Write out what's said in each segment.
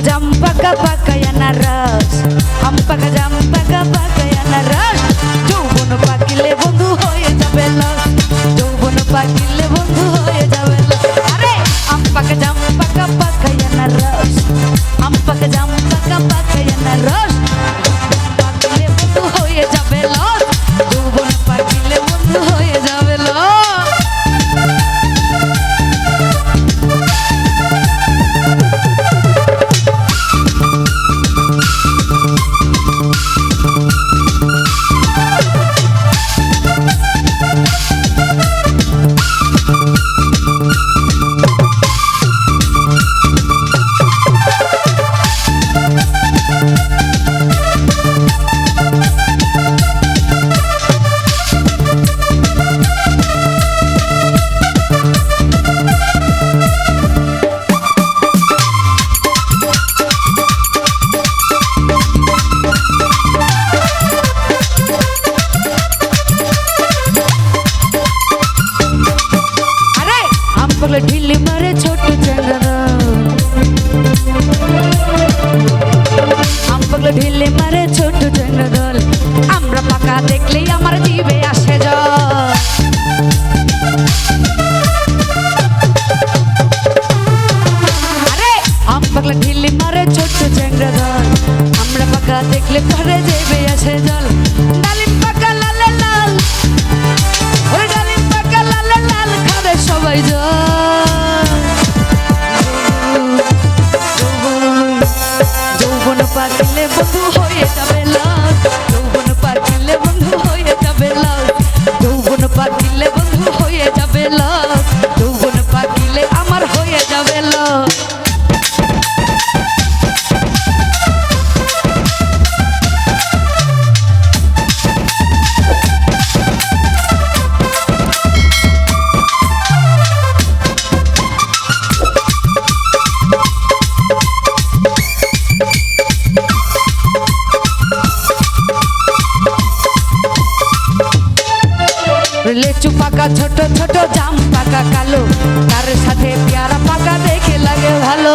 Ampaka jam paka pakaian ya naras. Pakai jam পাগলা ঢিল্লি মারে ছোট চ্যাংরা আম পাগলা ঢিল্লি মারে ছোট চ্যাংরা দল আমরা পাকা দেখলেই আমার জীবে আসে জল। আম পাগলা ঢিল্লি মারে ছোট চ্যাংরা দল আমরা পাকা দেখলে পরে যেবে আসে জল। ডালি লেচু পাকা ছোট ছোট জাম পাকা কালো। তার সাথে পেয়ারা পাকা দেখে লাগে ভালো।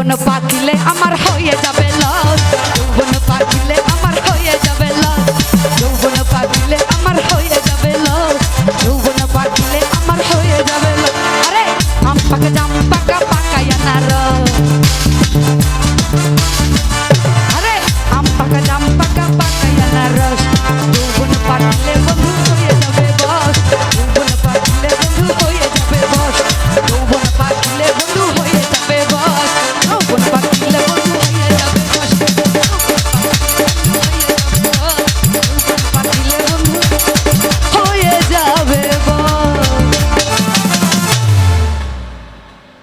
যৌবন পাতিলে আমার হয়ে যাবে লস। যৌবন পাতিলে আমার হয়ে যাবে লস। যৌবন পাতিলে আমার হয়ে যাবে লস। যৌবন পাতিলে আমার হয়ে যাবে লস। আরে আম পাকা জাম পাকা